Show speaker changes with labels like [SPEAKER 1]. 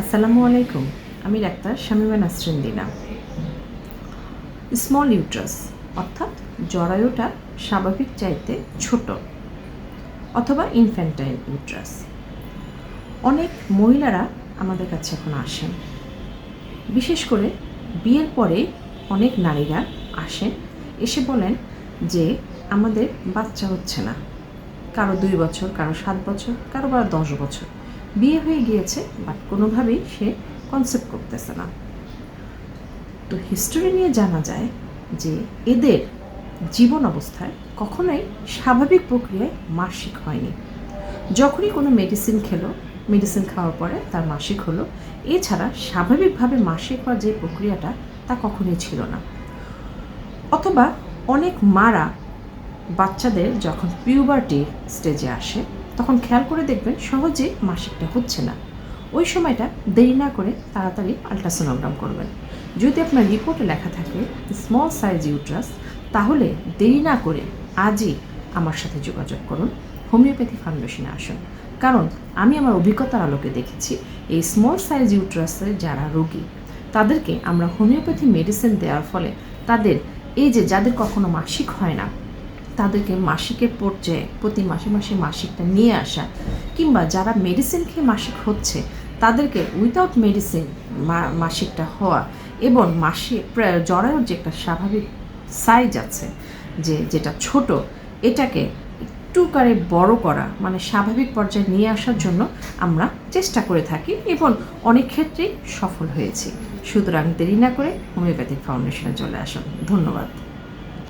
[SPEAKER 1] আসসালামু আলাইকুম, আমি doctor Shamima Nasrin Dina. Small uterus, অর্থাৎ জরায়ুটা স্বাভাবিক চাইতে ছোট, অথবা ইনফ্যান্টাইল ইউট্রাস। অনেক মহিলারা আমাদের কাছে এখন আসেন। বিশেষ করে বিয়ের পরে অনেক নারীরা আসেন, এসে বলেন যে আমাদের বাচ্চা হচ্ছে না। কারও দুই বছর, কারও সাত বছর, কারও বা দশ বছর। বিয়ে হয়ে গিয়েছে বাট কোনোভাবেই সে কনসেপ্ট করতেছে না। তো হিস্টোরি নিয়ে জানা যায় যে এদের জীবন অবস্থায় কখনোই স্বাভাবিক প্রক্রিয়ায় মাসিক হয়নি। যখনই কোনো মেডিসিন খেলো মেডিসিন খাওয়ার পরে তার মাসিক হলো, এছাড়া স্বাভাবিকভাবে মাসিক হওয়ার যে প্রক্রিয়াটা তা কখনোই ছিল না। অথবা অনেক মারা বাচ্চাদের যখন পিউবার্টি স্টেজে আসে তখন খেয়াল করে দেখবেন সহজে মাসিকটা হচ্ছে না। ওই সময়টা দেরি না করে তাড়াতাড়ি আলট্রাসোনোগ্রাম করবেন। যদি আপনার রিপোর্টে লেখা থাকে, স্মল সাইজ ইউট্রাস তাহলে দেরি না করে আজই আমার সাথে যোগাযোগ করুন। হোমিওপ্যাথি ফাউন্ডেশনে আসুন। কারণ আমি আমার অভিজ্ঞতার আলোকে দেখেছি, এই স্মল সাইজ ইউট্রাসের যারা রোগী, তাদেরকে আমরা হোমিওপ্যাথি মেডিসিন দেওয়ার ফলে তাদের, এই যে যাদের কখনো মাসিক হয় না তাদেরকে মাসিকের পর্যায়ে প্রতি মাসে মাসে মাসিকটা নিয়ে আসা, কিংবা যারা মেডিসিন খেয়ে মাসিক হচ্ছে, তাদেরকে উইদাউট মেডিসিন মাসিকটা হওয়া এবং মাসিক জরায়ুর যে একটা স্বাভাবিক সাইজ আছে, যে, যেটা ছোট, এটাকে একটু করে বড় করা মানে স্বাভাবিক পর্যায়ে নিয়ে আসার জন্য আমরা চেষ্টা করে থাকি এবং অনেক ক্ষেত্রেই সফল হয়েছি। সুতরাং দেরি না করে হোমিওপ্যাথিক ফাউন্ডেশনে চলে আসুন। ধন্যবাদ।